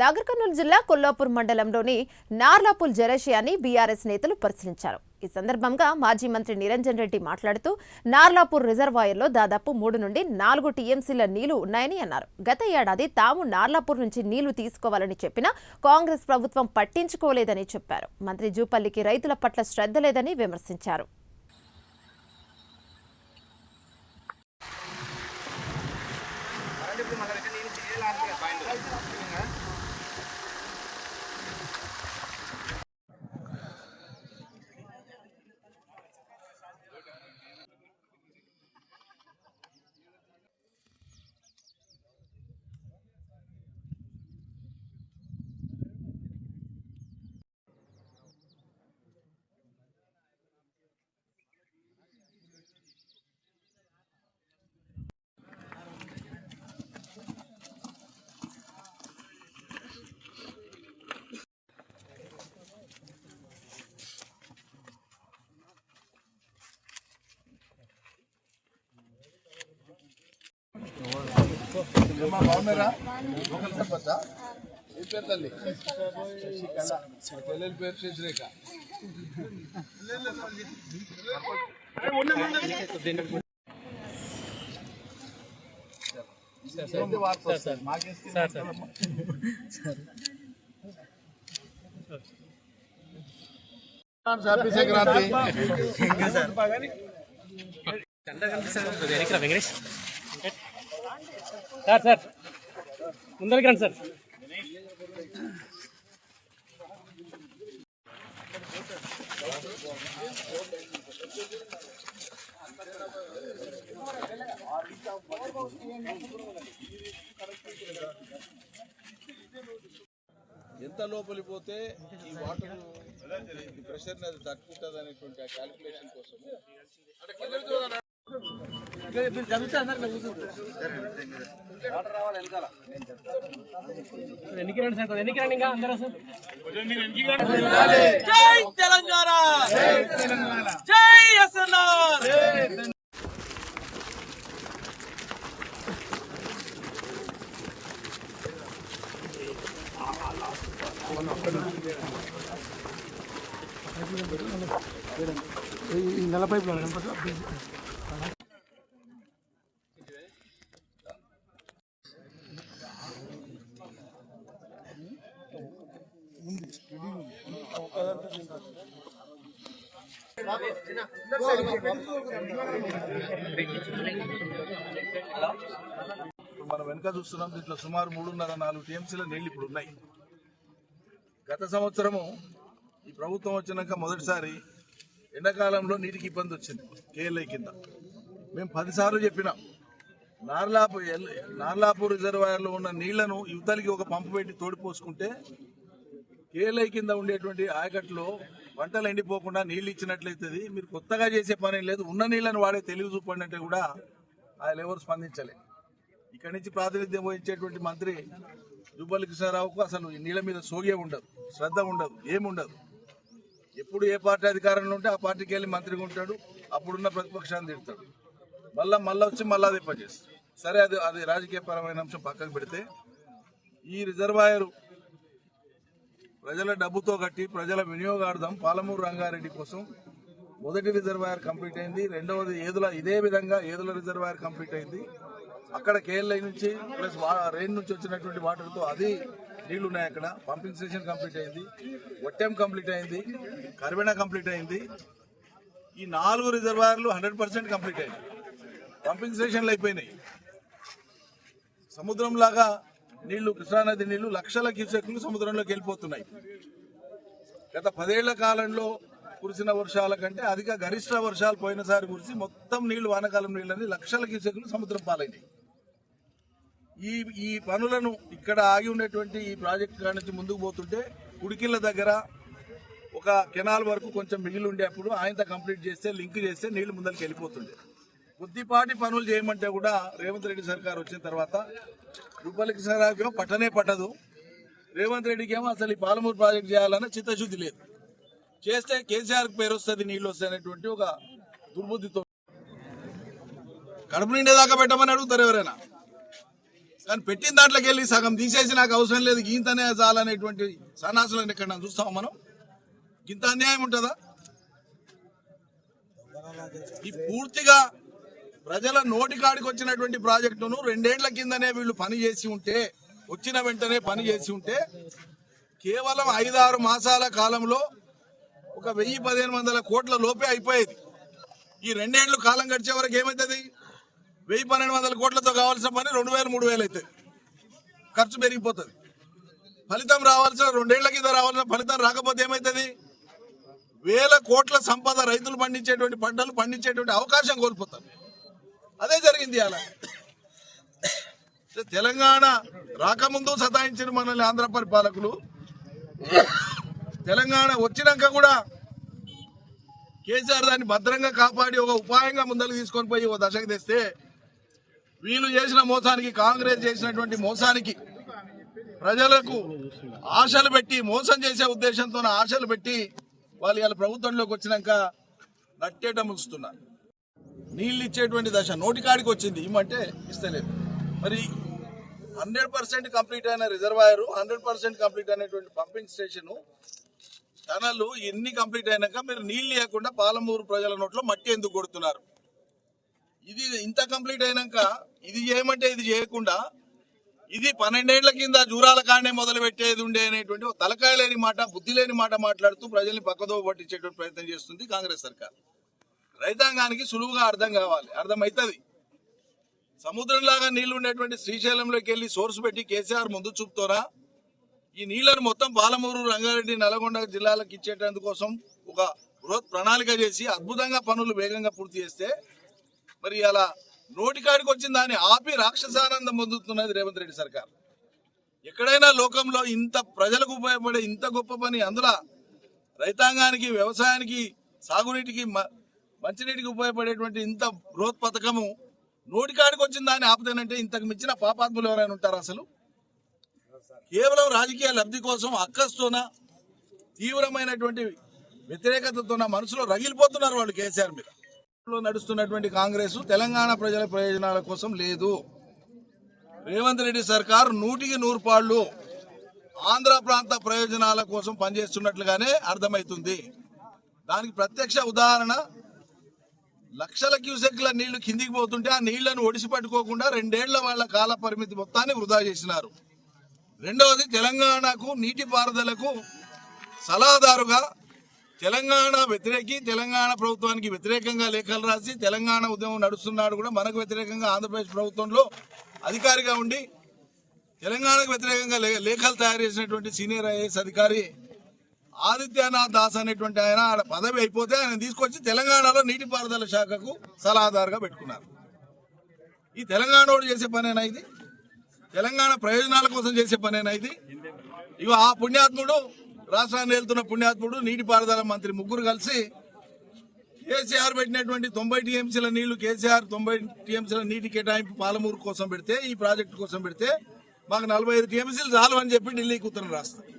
నాగర్ కర్నూలు జిల్లా కొల్లాపూర్ మండలంలోని నార్లాపూల్ జలాశయాన్ని బీఆర్ఎస్ నేతలు పరిశీలించారు. ఈ సందర్భంగా మాజీ మంత్రి నిరంజన్ రెడ్డి మాట్లాడుతూ నార్లాపూర్ రిజర్వాయర్లో దాదాపు మూడు నుండి నాలుగు టీఎంసీల నీళ్ళు ఉన్నాయని అన్నారు. గత ఏడాది తాము నార్లాపూర్ నుంచి నీళ్ళు తీసుకోవాలని చెప్పినా కాంగ్రెస్ ప్రభుత్వం పట్టించుకోలేదని చెప్పారు. మంత్రి జూపల్లికి రైతుల పట్ల శ్రద్ధ లేదని విమర్శించారు. అమ్మా బాగున్నారా లోకల్ సర్పంచ్ ఏం పేరు తల్లి శశికళ చెల్లెలి పేరు శశిరేఖ ఏంటి వార్త వస్తుంది? మాకేస్తే హ్యాపీ సంక్రాంతి వెనక్కి రా వెంకటేష్ సార్ సార్. ముందరికి రండి సార్. ఎంత లోపలి పోతే ఈ వాటర్ ప్రెషర్ అది తట్టుకుంటుంది అనేటువంటి ఆ క్యాలిక్యులేషన్ కోసం వెనక్కి రండి సార్ వెనక్కి రండి ఇంకా అందరూ సార్ జై తెలంగాణ జై ఎస్ఎన్ఆర్ ఇప్పుడు మనం వెనక చూస్తున్నాం దీంట్లో సుమారు మూడున్నర నాలుగు టీఎంసీల నీళ్ళు ఇప్పుడు ఉన్నాయి. గత సంవత్సరము ఈ ప్రభుత్వం వచ్చినాక మొదటిసారి ఎండాకాలంలో నీటికి ఇబ్బంది వచ్చింది కేఎల్ఐ కింద. మేము పదిసార్లు చెప్పినాం నార్లాపు ఎల్- నార్లాపూర్ రిజర్వాయర్లో ఉన్న నీళ్ళను యువతలకి ఒక పంపు పెట్టి తోడిపోసుకుంటే కేఎల్ఐ కింద ఉండేటువంటి ఆయకట్లో పంటలు ఎండిపోకుండా నీళ్ళు ఇచ్చినట్లయితుంది మీరు కొత్తగా చేసే పని లేదు. ఉన్న నీళ్ళను వాడే తెలివి చూపండి అంటే కూడా ఆయన ఎవరు స్పందించలే. ఇక్కడి నుంచి ప్రాతినిధ్యం వహించేటువంటి మంత్రి జుబ్బల్లి కృష్ణారావుకు అసలు ఈ నీళ్ళ మీద సోగే ఉండదు శ్రద్ధ ఉండదు ఏముండదు ఎప్పుడు ఏ పార్టీ అధికారంలో ఉంటే ఆ పార్టీకి వెళ్ళి మంత్రిగా ఉంటాడు అప్పుడున్న ప్రతిపక్షాన్ని తిడతాడు. మళ్ళా మళ్ళా వచ్చి మళ్ళా అదే పని చేస్తాడు. సరే అది అది రాజకీయపరమైన అంశం పక్కకు పెడితే ఈ రిజర్వాయరు ప్రజల డబ్బుతో కట్టి ప్రజల వినియోగార్థం పాలమూరు రంగారెడ్డి కోసం మొదటి రిజర్వాయర్ కంప్లీట్ అయింది. రెండవది ఏదుల ఇదే విధంగా ఏదుల రిజర్వాయర్ కంప్లీట్ అయింది. అక్కడ కేఎల్ఐ నుంచి ప్లస్ రెయిన్ నుంచి వచ్చినటువంటి వాటర్తో అది నీళ్ళు ఉన్నాయి అక్కడ. పంపింగ్ స్టేషన్ కంప్లీట్ అయింది. ఒట్టెం కంప్లీట్ అయింది. కర్వెన కంప్లీట్ అయింది. ఈ నాలుగు రిజర్వాయర్లు హండ్రెడ్ పర్సెంట్ కంప్లీట్ అయింది. పంపింగ్ స్టేషన్లు అయిపోయినాయి. సముద్రం లాగా నీళ్ళు కృష్ణానది నీళ్ళు లక్షల క్యూసెక్లు సముద్రంలోకి వెళ్ళిపోతున్నాయి. గత పదేళ్ళ కాలంలో కురిసిన వర్షాల కంటే అధిక గరిష్ట వర్షాలు పోయినసారి కురిసి మొత్తం నీళ్ళు వానకాలం నీళ్ళని లక్షల క్యూసెక్లు సముద్రం పాలైనాయి. ఈ ఈ పనులను ఇక్కడ ఆగి ఉన్నటువంటి ఈ ప్రాజెక్టు కాడ నుంచి ముందుకు పోతుంటే ఉడికిళ్ళ దగ్గర ఒక కెనాల్ వరకు కొంచెం మిగిలి ఉండేప్పుడు ఆయనతో కంప్లీట్ చేస్తే లింక్ చేస్తే నీళ్ళు ముందరికి వెళ్ళిపోతుండే. బుద్ధిపాటి పనులు చేయమంటే కూడా రేవంత్ రెడ్డి సర్కార్ వచ్చిన తర్వాత రూపాయలకి కృష్ణారావుకేమో పట్టనే పట్టదు. రేవంత్ రెడ్డికి ఏమో అసలు ఈ పాలమూరు ప్రాజెక్ట్ చేయాలన్న చిత్తశుద్ధి లేదు. చేస్తే కేసీఆర్ పేరు వస్తుంది నీళ్ళు వస్తాయి అనేటువంటి ఒక దుర్బుద్ధితో. కడుపు నిండేదాకా పెట్టమని అడుగుతారు ఎవరైనా. కానీ పెట్టిన దాంట్లోకి వెళ్ళి సగం తీసేసి నాకు అవసరం లేదు గీంతనే చాలనేటువంటి సన్నాసులను ఎక్కడ చూస్తాం మనం? ఇంత అన్యాయం ఉంటుందా? ఈ పూర్తిగా ప్రజల నోటి కాడికి వచ్చినటువంటి ప్రాజెక్టును రెండేళ్ళ కిందనే వీళ్ళు పని చేసి ఉంటే వచ్చిన వెంటనే పని చేసి ఉంటే కేవలం ఐదారు మాసాల కాలంలో ఒక వెయ్యి పదిహేను వందల కోట్ల లోపే అయిపోయేది. ఈ రెండేళ్ళు కాలం గడిచే వరకు ఏమవుతుంది వెయ్యి పన్నెండు వందల కోట్లతో కావాల్సిన పని రెండు వేలు మూడు వేలు అవుతుంది ఖర్చు పెరిగిపోతుంది. ఫలితం రావాల్సిన రెండేళ్ళ కింద రావాల్సిన ఫలితం రాకపోతే ఏమవుతుంది వేల కోట్ల సంపద రైతులు పండించేటువంటి పంటలు పండించేటువంటి అవకాశం కోల్పోతారు. అదే జరిగింది అలా. తెలంగాణ రాకముందు సతాయించిన మనల్ని ఆంధ్ర పరిపాలకులు. తెలంగాణ వచ్చినాక కూడా కేసీఆర్ దాన్ని భద్రంగా కాపాడి ఒక ఉపాయంగా ముందరకు తీసుకొని పోయి ఒక దశకు తెస్తే వీళ్ళు చేసిన మోసానికి కాంగ్రెస్ చేసినటువంటి మోసానికి ప్రజలకు ఆశలు పెట్టి మోసం చేసే ఉద్దేశంతో ఆశలు పెట్టి వాళ్ళు ఇలా ప్రభుత్వంలోకి వచ్చినాక నట్టేట ముంచుతున్నారు నీళ్ళు ఇచ్చేటువంటి దశ నోటికాడికి వచ్చింది ఇమ్మంటే ఇస్తలేదు. మరి హండ్రెడ్ పర్సెంట్ కంప్లీట్ అయిన రిజర్వాయర్ హండ్రెడ్ పర్సెంట్ కంప్లీట్ అయినటువంటి పంపింగ్ స్టేషన్ టనల్ ఎన్ని కంప్లీట్ అయినాక మీరు నీళ్ళు లేకుండా పాలమూరు ప్రజల నోట్లో మట్టి ఎందుకు కొడుతున్నారు? ఇది ఇంత కంప్లీట్ అయినాక ఇది చేయమంటే ఇది చేయకుండా ఇది పన్నెండేళ్ళ కింద జూరాల కాడనే మొదలు పెట్టేది ఉండే అనేటువంటి తలకాయ లేని మాట బుద్ధి లేని మాట మాట్లాడుతూ ప్రజల్ని పక్కదో పట్టించేటువంటి ప్రయత్నం చేస్తుంది కాంగ్రెస్ సర్కార్. రైతాంగానికి సులువుగా అర్థం కావాలి. అర్థమవుతుంది సముద్రంలాగా నీళ్ళు ఉండేటువంటి శ్రీశైలంలోకి వెళ్ళి సోర్స్ పెట్టి కేసీఆర్ ముందు చూపుతోరా? ఈ నీళ్ళను మొత్తం పాలమూరు రంగారెడ్డి నల్గొండ జిల్లాలకు ఇచ్చేటందుకోసం ఒక బృహత్ ప్రణాళిక చేసి అద్భుతంగా పనులు వేగంగా పూర్తి చేస్తే మరి అలా నోటికాడికి వచ్చిన దాన్ని ఆపి రాక్షసానందం పొందుతున్నది రేవంత్ రెడ్డి సర్కార్. ఎక్కడైనా లోకంలో ఇంత ప్రజలకు ఉపయోగపడే ఇంత గొప్ప పని అందులో రైతాంగానికి వ్యవసాయానికి సాగునీటికి మ- మంచినీటికి ఉపయోగపడేటువంటి ఇంత గ్రోత్ పథకము నోటికాడికి వచ్చిన దాన్ని ఆపుతానంటే ఇంతకు మించిన పాపాత్ములు ఎవరైనా ఉంటారు అసలు? కేవలం రాజకీయ లబ్ధి కోసం అక్కస్తోన తీవ్రమైనటువంటి వ్యతిరేకతతోన మనసులో రగిలిపోతున్నారు వాళ్ళు కేసీఆర్ మీద. నడుస్తున్నటువంటి కాంగ్రెస్ తెలంగాణ ప్రజల ప్రయోజనాల కోసం లేదు. రేవంత్ రెడ్డి సర్కార్ నూటికి నూరు పాళ్ళు ఆంధ్ర ప్రాంత ప్రయోజనాల కోసం పనిచేస్తున్నట్లుగానే అర్థమవుతుంది. దానికి ప్రత్యక్ష ఉదాహరణ లక్షల క్యూసెక్ల నీళ్ళు కిందికి పోతుంటే ఆ నీళ్ళను ఒడిసి పట్టుకోకుండా రెండేళ్ళ వాళ్ళ కాల పరిమితి మొత్తాన్ని వృధా చేసినారు. రెండవది తెలంగాణకు నీటిపారుదలకు సలహాదారుగా తెలంగాణ వ్యతిరేకి తెలంగాణ ప్రభుత్వానికి వ్యతిరేకంగా లేఖలు రాసి తెలంగాణ ఉద్యమం నడుస్తున్నాడు కూడా మనకు వ్యతిరేకంగా ఆంధ్రప్రదేశ్ ప్రభుత్వంలో అధికారిగా ఉండి తెలంగాణకు వ్యతిరేకంగా లే- లేఖలు తయారు చేసినటువంటి సీనియర్ ఐఏఎస్ అధికారి ఆదిత్యనాథ్ దాస్ అనేటువంటి ఆయన ఆడ పదవి అయిపోతే ఆయన తీసుకొచ్చి తెలంగాణలో నీటిపారుదల శాఖకు సలహాదారుగా పెట్టుకున్నారు. ఈ తెలంగాణోడు చేసే పనేనా ఇది? తెలంగాణ ప్రయోజనాల కోసం చేసే పనేనా ఇది? ఇగో ఆ పుణ్యాత్ముడు రాష్ట్రాన్ని వెళ్తున్న పుణ్యాత్ముడు నీటిపారుదల మంత్రి ముగ్గురు కలిసి కేసీఆర్ పెట్టినటువంటి తొంభై టీఎంసీల నీళ్ళు కేసీఆర్ తొంభై టీఎంసీల నీటి కేటాయింపు పాలమూరు కోసం పెడితే ఈ ప్రాజెక్టు కోసం పెడితే మాకు నలభై ఐదు టీఎంసీలు చాలు అని చెప్పి ఢిల్లీకి ఉత్తరం రాస్తారు